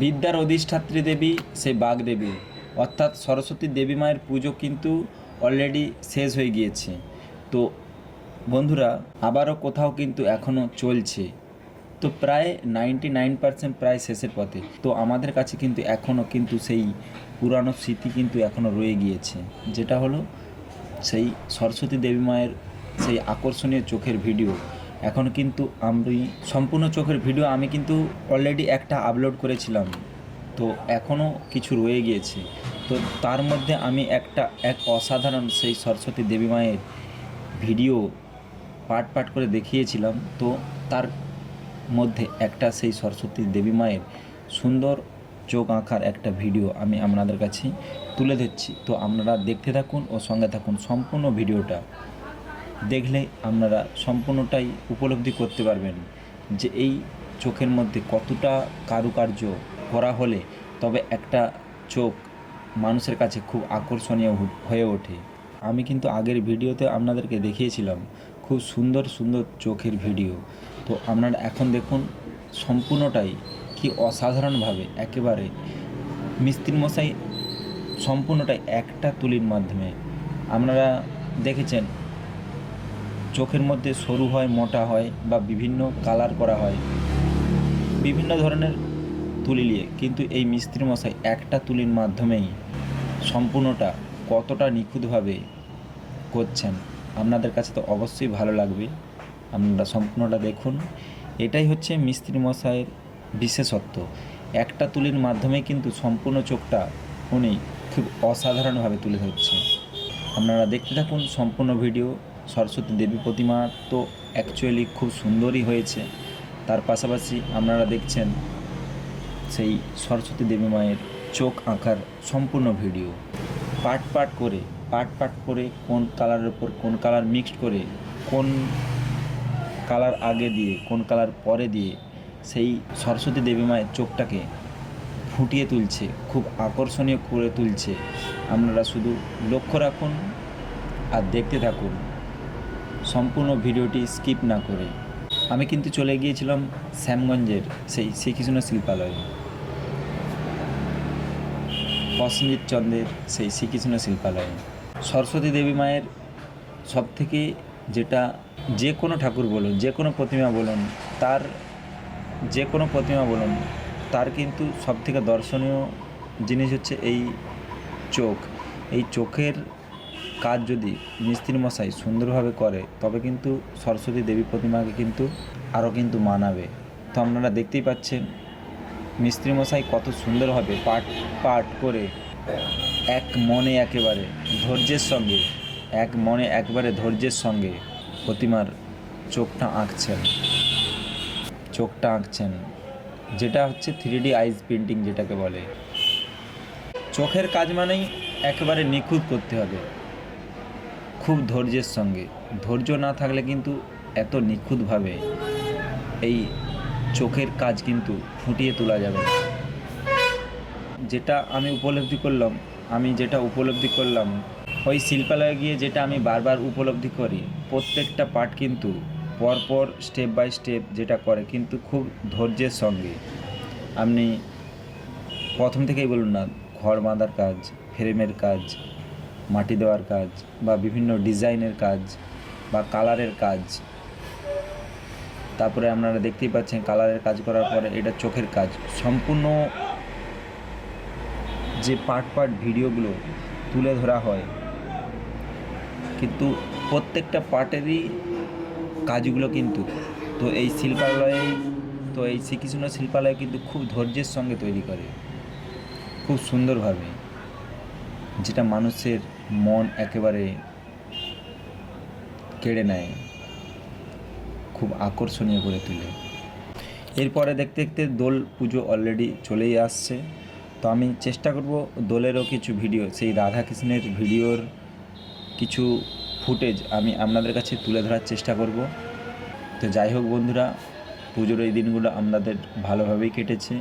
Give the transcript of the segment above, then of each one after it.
বিদ্যার অধিষ্ঠাত্রী দেবী সেই বাগদেবী অর্থাৎ সরস্বতী দেবী মায়ের পুজো কিন্তু অলরেডি শেষ হয়ে গিয়েছে। তো বন্ধুরা, আবারও কোথাও কিন্তু এখনও চলছে। তো প্রায় নাইনটি নাইন পার্সেন্ট প্রায় শেষের পথে। তো আমাদের কাছে কিন্তু এখনও কিন্তু সেই পুরানো স্মৃতি কিন্তু এখনও রয়ে গিয়েছে। যেটা হলো সেই সরস্বতী দেবী মায়ের সেই আকর্ষণীয় চোখের ভিডিও। এখন কিন্তু আমি সম্পূর্ণ চোখের ভিডিও আমি কিন্তু অলরেডি একটা আপলোড করেছিলাম। তো এখনও কিছু রয়ে গিয়েছে। তো তার মধ্যে আমি একটা, এক অসাধারণ সেই সরস্বতী দেবী মায়ের ভিডিও পাট পাট করে দেখিয়েছিলাম। তো তার মধ্যে একটা সেই সরস্বতী দেবী মায়ের সুন্দর চোখ আঁকার একটা ভিডিও আমি আপনাদের কাছে তুলে ধরছি। তো আপনারা দেখতে থাকুন ও সঙ্গে থাকুন সম্পূর্ণ ভিডিওটা। দেখলে আপনারা সম্পূর্ণটাই উপলব্ধি করতে পারবেন যে এই চোখের মধ্যে কতটা কারুকার্য করা হলে তবে একটা চোখ মানুষের কাছে খুব আকর্ষণীয় হয়ে ওঠে। আমি কিন্তু আগের ভিডিওতে আপনাদেরকে দেখিয়েছিলাম, খুব সুন্দর সুন্দর চোখের ভিডিও। তো আপনারা এখন দেখুন, সম্পূর্ণটাই কি অসাধারণভাবে একেবারে মিস্ত্রি মশাই সম্পূর্ণটাই একটা তুলির মাধ্যমে। আপনারা দেখেছেন চোখের মধ্যে সরু হয়, মোটা হয় বা বিভিন্ন কালার করা হয়। বিভিন্ন ধরনের তুলি নিয়ে, কিন্তু এই মিস্ত্রি মশাই একটা তুলির মাধ্যমেই সম্পূর্ণটা কতটা নিখুঁতভাবে করছেন, আপনাদের কাছে তো অবশ্যই ভালো লাগবে। আপনারা সম্পূর্ণটা দেখুন। এটাই হচ্ছে মিস্ত্রি মশাইয়ের বিশেষত্ব। একটা তুলির মাধ্যমে কিন্তু সম্পূর্ণ চোখটা উনি খুব অসাধারণভাবে তুলে ধরছে আপনারা দেখতে থাকুন সম্পূর্ণ ভিডিও। সরস্বতী দেবী প্রতিমা তো অ্যাকচুয়ালি খুব সুন্দরই হয়েছে। তার পাশাপাশি আপনারা দেখছেন সেই সরস্বতী দেবী মায়ের চোখ আঁকার সম্পূর্ণ ভিডিও। পার্ট পার্ট করে পার্ট পার্ট করে কোন কালারের উপর কোন কালার মিক্সড করে, কোন কালার আগে দিয়ে, কোন কালার পরে দিয়ে সেই সরস্বতী দেবী মায়ের চোখটাকে ফুটিয়ে তুলছে, খুব আকর্ষণীয় করে তুলছে। আপনারা শুধু লক্ষ্য রাখুন আর দেখতে থাকুন। সম্পূর্ণ ভিডিওটি স্কিপ না করে। আমি কিন্তু চলে গিয়েছিলাম শ্যামগঞ্জের, সেই শ্রীকৃষ্ণ শিল্পালয়ে। প্রসেনজিৎ চন্দ্রের সেই শ্রীকৃষ্ণ শিল্পালয়ে। সরস্বতী দেবী মায়ের সব থেকে যেটা যে কোনো ঠাকুর বলুন, যে কোনো প্রতিমা বলুন, তার যে কোনো প্রতিমা বলুন, তার কিন্তু সব থেকে দর্শনীয় জিনিস হচ্ছে এই চোখ। এই চোখের কাজ যদি মিস্ত্রি মশাই সুন্দরভাবে করে, তবে কিন্তু সরস্বতী দেবী প্রতিমাকে কিন্তু আরও কিন্তু মানাবে। তো আপনারা দেখতেই পাচ্ছেন মিস্ত্রি মশাই কত সুন্দরভাবে পাট পাট করে এক মনে একেবারে ধৈর্যের সঙ্গে, এক মনে একবারে ধৈর্যের সঙ্গে প্রতিমার চোখটা আঁকছেন। চোখটা আঁকছেন। যেটা হচ্ছে থ্রি ডি আইস পেন্টিং যেটাকে বলে। চোখের কাজ মানেই একেবারে নিখুঁত করতে হবে। খুব ধৈর্যের সঙ্গে। ধৈর্য না থাকলে কিন্তু এত নিখুঁতভাবে এই চোখের কাজ কিন্তু ফুটিয়ে তোলা যাবে যেটা আমি উপলব্ধি করলাম, আমি যেটা উপলব্ধি করলাম, ওই শিল্পালয়ে গিয়ে যেটা আমি বারবার উপলব্ধি করি, প্রত্যেকটা পার্ট কিন্তু পরপর স্টেপ বাই স্টেপ যেটা করে কিন্তু খুব ধৈর্যের সঙ্গে। আপনি প্রথম থেকেই বলুন না, ঘর বাঁধার কাজ, ফ্রেমের কাজ মাটি দেওয়ার কাজ বা বিভিন্ন ডিজাইনের কাজ বা কালারের কাজ। তারপরে আপনারা দেখতেই পাচ্ছেন কালারের কাজ করার পরে এটা চোখের কাজ। সম্পূর্ণ যে পার্ট পার্ট ভিডিওগুলো তুলে ধরা হয়, কিন্তু প্রত্যেকটা পার্টেরই কাজগুলো কিন্তু। তো এই শিল্পালয়ে, তো এই শ্রীকৃষ্ণ শিল্পালয় কিন্তু খুব ধৈর্যের সঙ্গে তৈরি করে। খুব সুন্দরভাবে। যেটা মানুষের মন একেবারে কেড়ে নেয়, খুব আকর্ষণীয় করে তোলে। এরপরে দেখতে দেখতে দোল পুজো অলরেডি চলেই আসছে। তো আমি চেষ্টা করব দোলেরও কিছু ভিডিও সেই রাধাকৃষ্ণের ভিডিওর কিছু ফুটেজ আমি আপনাদের কাছে তুলে ধরার চেষ্টা করব। তো যাই হোক বন্ধুরা, পুজোর এই দিনগুলো আপনাদের ভালোভাবেই কেটেছে।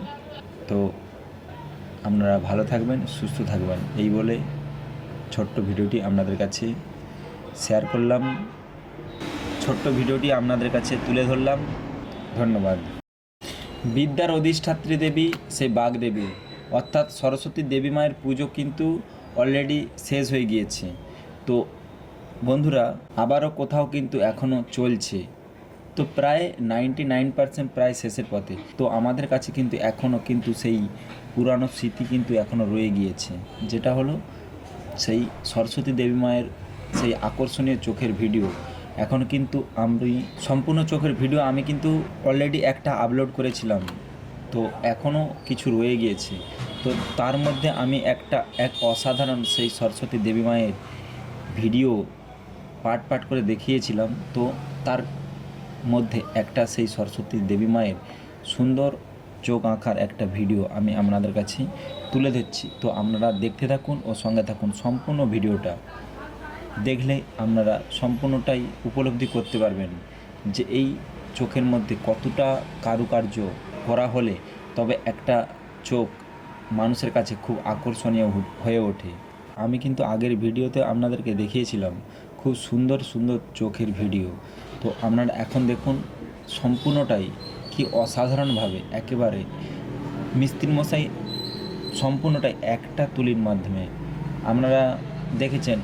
তো আপনারা ভালো থাকবেন, সুস্থ থাকবেন, এই বলে ছোট্ট ভিডিওটি আপনাদের কাছে শেয়ার করলাম। ছোট্ট ভিডিওটি আপনাদের কাছে তুলে ধরলাম। ধন্যবাদ। বিদ্যার অধিষ্ঠাত্রী দেবী, সেই বাগদেবী অর্থাৎ সরস্বতী দেবী মায়ের পুজো কিন্তু অলরেডি শেষ হয়ে গিয়েছে। তো বন্ধুরা, আবারও কোথাও কিন্তু এখনও চলছে। তো প্রায় নাইনটি নাইন পার্সেন্ট প্রায় শেষের পথে। তো আমাদের কাছে কিন্তু এখনও কিন্তু সেই পুরানো স্মৃতি কিন্তু এখনও রয়ে গিয়েছে। যেটা হলো সেই সরস্বতী দেবী মায়ের সেই আকর্ষণীয় চোখের ভিডিও। এখন কিন্তু আমি, সম্পূর্ণ চোখের ভিডিও আমি কিন্তু অলরেডি একটা আপলোড করেছিলাম। তো এখনও কিছু রয়ে গিয়েছে। তো তার মধ্যে আমি একটা, এক অসাধারণ সেই সরস্বতী দেবী মায়ের ভিডিও পার্ট পার্ট করে দেখিয়েছিলাম। তো তার মধ্যে একটা সেই সরস্বতী দেবী মায়ের সুন্দর চোখ আঁকার একটা ভিডিও আমি আপনাদের কাছে তুলে দিচ্ছি। তো আপনারা দেখতে থাকুন ও সঙ্গে থাকুন সম্পূর্ণ ভিডিওটা। দেখলে আপনারা সম্পূর্ণটাই উপলব্ধি করতে পারবেন যে এই চোখের মধ্যে কতটা কারুকার্য করা হলে তবে একটা চোখ মানুষের কাছে খুব আকর্ষণীয় হয়ে ওঠে। আমি কিন্তু আগের ভিডিওতে আপনাদেরকে দেখিয়েছিলাম, খুব সুন্দর সুন্দর চোখের ভিডিও। তো আপনারা এখন দেখুন সম্পূর্ণটাই কি অসাধারণভাবে একেবারে মিস্ত্রি মশাই সম্পূর্ণটাই একটা তুলির মাধ্যমে। আপনারা দেখেছেন,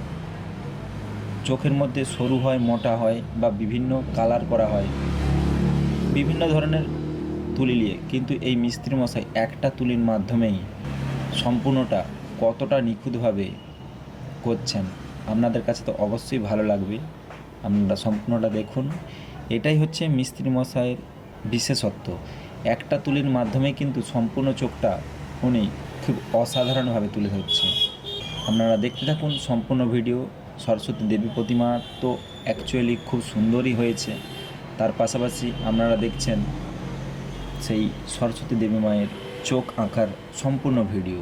চোখের মধ্যে সরু হয়, মোটা হয় বা বিভিন্ন কালার করা হয়, বিভিন্ন ধরনের তুলি নিয়ে। কিন্তু এই মিস্ত্রি মশাই একটা তুলির মাধ্যমেই সম্পূর্ণটা কতটা নিখুঁতভাবে করছেন, আপনাদের কাছে তো অবশ্যই ভালো লাগবে। আপনারা সম্পূর্ণটা দেখুন। এটাই হচ্ছে মিস্ত্রি মশাইয়ের বিশেষত্ব। একটা তুলির মাধ্যমে কিন্তু সম্পূর্ণ চোখটা উনি খুব অসাধারণভাবে তুলে ধরছে। আপনারা দেখতে থাকুন সম্পূর্ণ ভিডিও, সরস্বতী দেবী প্রতিমা তো অ্যাকচুয়ালি খুব সুন্দরই হয়েছে। তার পাশাপাশি আপনারা দেখছেন সেই সরস্বতী দেবী মায়ের চোখ আঁকার সম্পূর্ণ ভিডিও।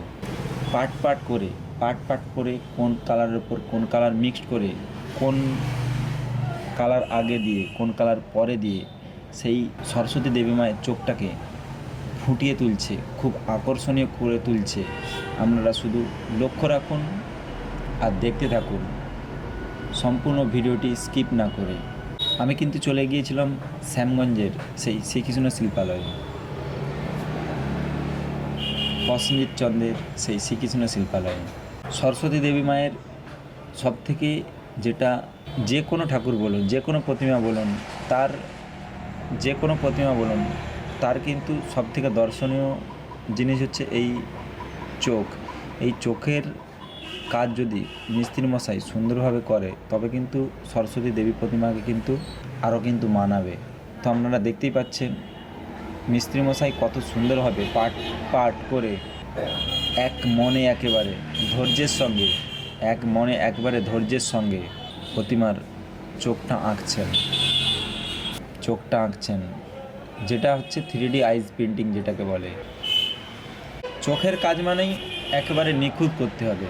পার্ট পার্ট করে পার্ট পার্ট করে কোন কালারের উপর কোন কালার মিক্সড করে, কোন কালার আগে দিয়ে, কোন কালার পরে দিয়ে সেই সরস্বতী দেবী মায়ের চোখটাকে ফুটিয়ে তুলছে, খুব আকর্ষণীয় করে তুলছে। আপনারা শুধু লক্ষ্য রাখুন আর দেখতে থাকুন। সম্পূর্ণ ভিডিওটি স্কিপ না করে। আমি কিন্তু চলে গিয়েছিলাম শ্যামগঞ্জের সেই শ্রীকৃষ্ণ শিল্পালয়ে। প্রসেনজিৎ চন্দ্রের সেই শ্রীকৃষ্ণ শিল্পালয়ে। সরস্বতী দেবী মায়ের সব থেকে যেটা যে কোনো ঠাকুর বলুন, যে কোনো প্রতিমা বলুন, তার যে কোনো প্রতিমা বলুন তার কিন্তু সব থেকে দর্শনীয় জিনিস হচ্ছে এই চোখ। এই চোখের কাজ যদি মিস্ত্রি মশাই সুন্দরভাবে করে, তবে কিন্তু সরস্বতী দেবী প্রতিমাকে কিন্তু আরও কিন্তু মানাবে। তো আপনারা দেখতেই পাচ্ছেন মিস্ত্রি মশাই কত সুন্দরভাবে পাট পাট করে এক মনে একেবারে ধৈর্যের সঙ্গে, এক মনে একবারে ধৈর্যের সঙ্গে প্রতিমার চোখটা আঁকছেন। চোখটা আঁকছেন। যেটা হচ্ছে থ্রি ডি আইস পেন্টিং যেটাকে বলে। চোখের কাজ মানেই একেবারে নিখুঁত করতে হবে।